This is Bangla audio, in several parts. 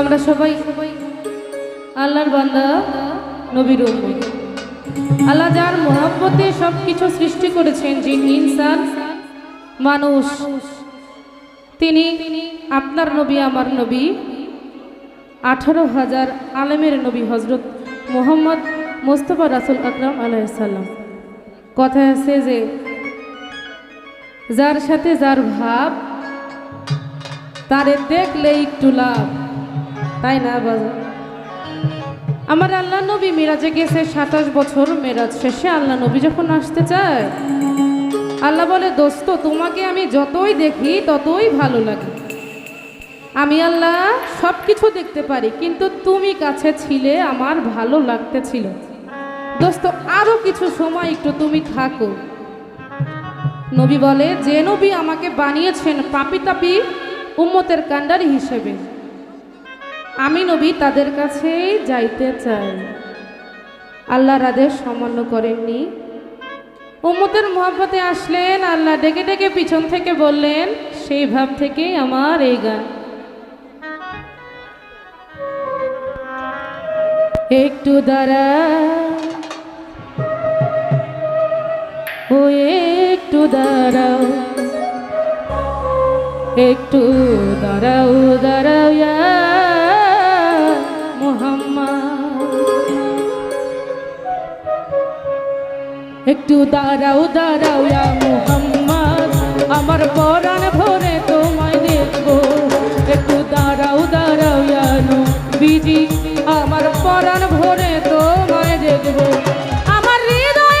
আমরা সবাই সবাই আল্লাহর বান্দা, নবীর। আল্লাহ যার মহাব্বতে সব কিছু সৃষ্টি করেছেন জিন ইনসান, মানুষ, তিনি আপনার নবী, আমার নবী, আঠারো হাজার আলেমের নবী হজরত মোহাম্মদ মোস্তফা রাসুল আকরাম আলাইসাল্লাম কথা আছে যে, যার সাথে যার ভাব, তারে দেখলে একটু লাভ তাই না বাজার আমার আল্লাহ নবী মিরাজে গেছে সাতাশ বছর মেরাজ শেষে আল্লাহ নবী যখন আসতে চায়, আল্লাহ বলে, দোস্ত, তোমাকে আমি যতই দেখি, ততই ভালো লাগে। আমি আল্লাহ সব কিছু দেখতে পারি, কিন্তু তুমি কাছে ছিলে, আমার ভালো লাগতে ছিল। দোস্ত আরও কিছু সময় একটু তুমি থাকো। নবী বলে, যে নবী আমাকে বানিয়েছেন পাপি তাপি উম্মতের কান্ডারি হিসেবে আমি নবী তাদের কাছেই যাইতে চাই। আল্লাহর আদেশ সামান্য করেননি। উম্মতের মহব্বতে আসলেন, আল্লাহ ডেকে ডেকে পিছন থেকে বললেন, সেই ভাব থেকেই আমার এই গান। একটু দাঁড়া। ও, একটু দাঁড়াও। একটু দাঁড়াও দাঁড়াও। একটু দাঁড়াও দাঁড়াও মোহাম্মদ। আমার পরাণ ভরে তোমায় দেখব। একটু দাঁড়াও দাঁড়াও বিজি আমার পরাণ ভরে তোমায় দেখব। আমার হৃদয়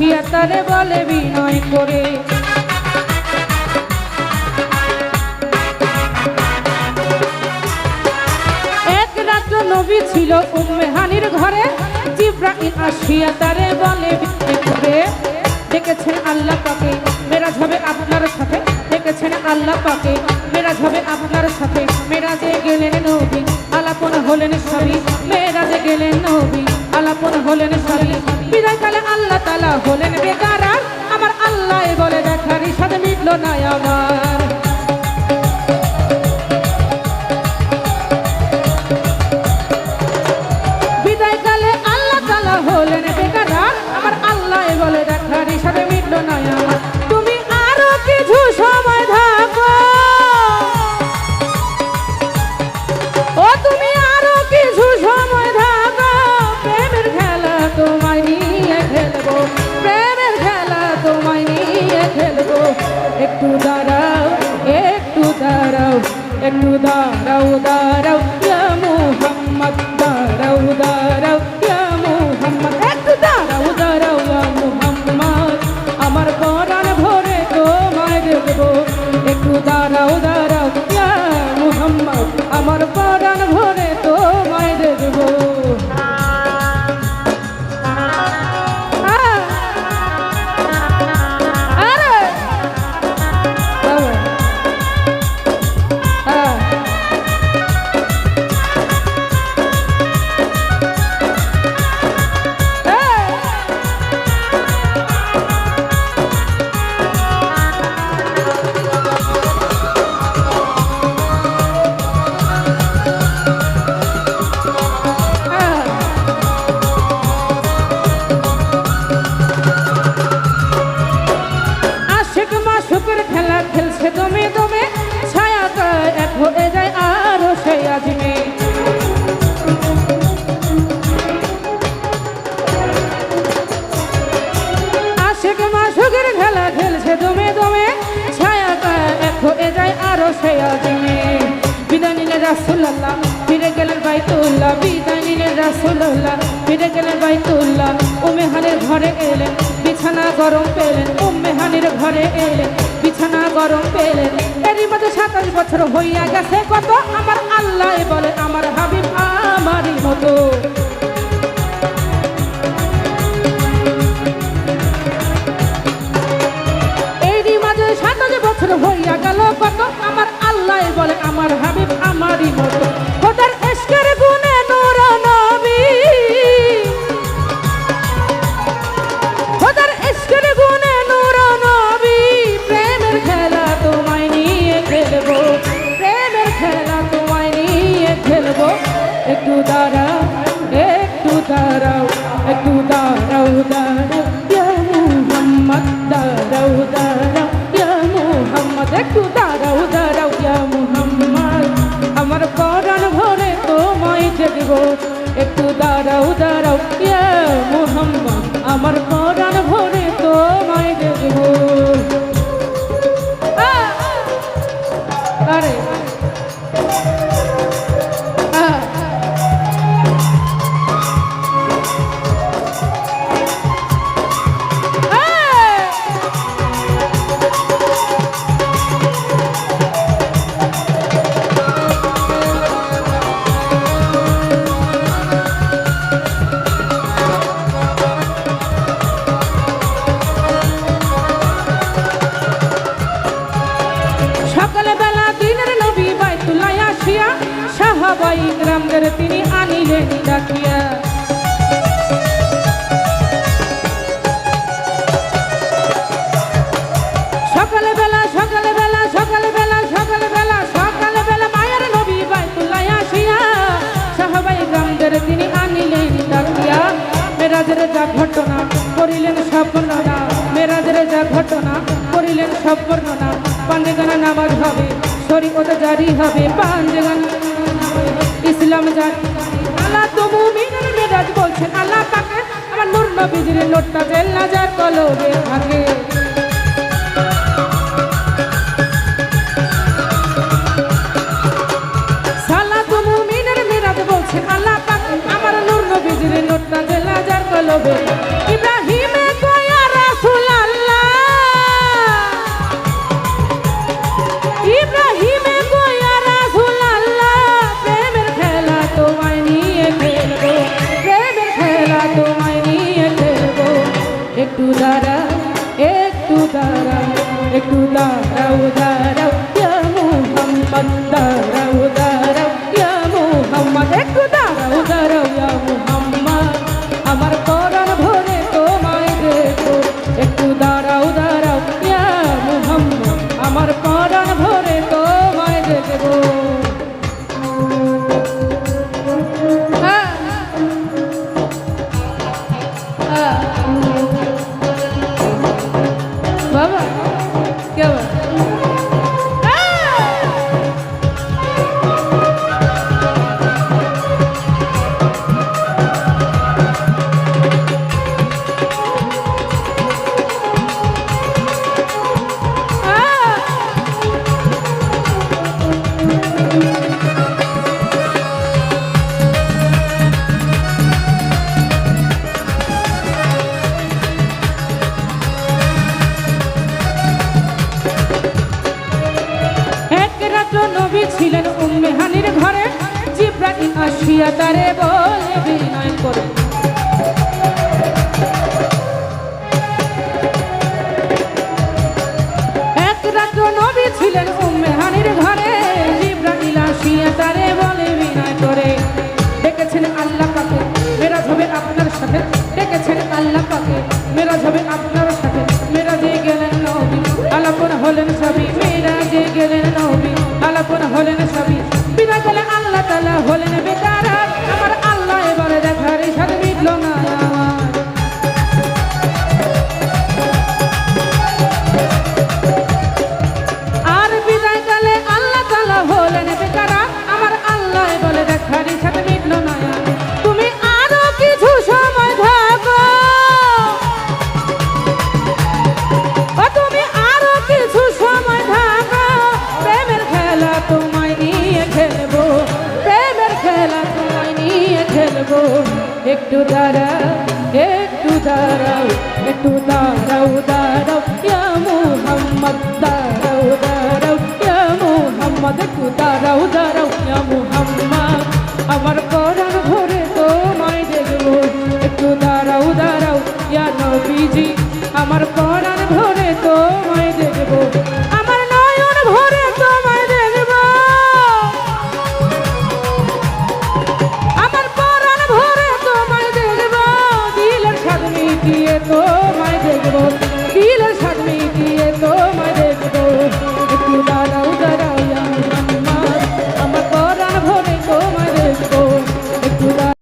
আসিয়া তারে বলে বিনয় করে। এক রাত্র নবী ছিল উম্মে হানির ঘরে। জিব্রাইল আসিয়া তারে বলে বিনয় করে। ডেকেছেন আল্লাহ পাকে, মেরাজ হবে আপনার সাথে। ডেকেছেন আল্লাহ পাকে, মেরাজ হবে আপনার সাথে। মেরাজে গেলেন নবী, আলাপন হলেন সবই মেরাজে গেলেন নবী। আলাপন হলেন সবই বিদায়কালে আল্লাহ তালা হলেন বেকার। আমার আল্লাহ বলে দেখার সাথে মিটলো না আমার। আজমে বিদায় নিলে রাসুল্লাহ ফিরে গেলেন বাইতুল্লাহ। বিদায় নিলে রাসুল্লাহ ফিরে গেলেন বাইতুল্লাহ। উমেহানের ঘরে এলেন, বিছানা গরম পেলেন। উম্মেহানির ঘরে এলেন, বিছানা গরম পেলেন। এরই মধ্যে সাতাশ বছর হইয়া গেছে। কত আমার আল্লাহ বলে, আমার হাবিব আমারই মতো। হাবিব মতো সাহাবাই গ্রামদের তিনি আনিলেন ডাকিয়া। সকালবেলা সকালবেলা সকালবেলা সকালবেলা সকালবেলা মায়ের নবী বাইতুল্লাহ আসিয়া সাহাবাই গ্রামদের তিনি আনিলেন ডাকিয়া। মেরাজের যা ঘটনা করিলেন সব বর্ণনা মেরাজের যা ঘটনা করিলেন সব বর্ণনা পাঞ্জেগানা নামাজ হবে, শরীয়ত জারি হবে, পাঞ্জেগানা ইসলাম জারি আল্লাহ তো মুমিনের মেরাজ বলছেন আল্লাহ তাকে আমার নূর নবীজির নোটটা জেল্লা যা কলবে থাকে যার ইব্রাহিমে বিনয় করে। এক রাত নবী ছিলেন উম্মে হানির ঘরে। তারে বলে, বিনয় করে। ডেকেছেন আল্লাহ পাকে, মেরাজ হবে আপনার সাথে। ডেকেছেন আল্লাহ পাকে, মেরাজ হবে আপনার সাথে। মেরাজে গেলেন নবী, আলাপন হলেন একটু দাঁড়াও একটু দাঁড়াও একটু দাঁড়াও দাঁড়াও। ইয়া মুহাম্মদ, দাঁড়াও দাঁড়াও। ইয়া মুহাম্মদ, একটু দাঁড়াও দাঁড়াও। ইয়া মুহাম্মদ, আমার পরাণ ভরে তোমায় দেখব। একটু দাঁড়াও দাঁড়াও। ইয়া নবীজি, আমার করার ভরে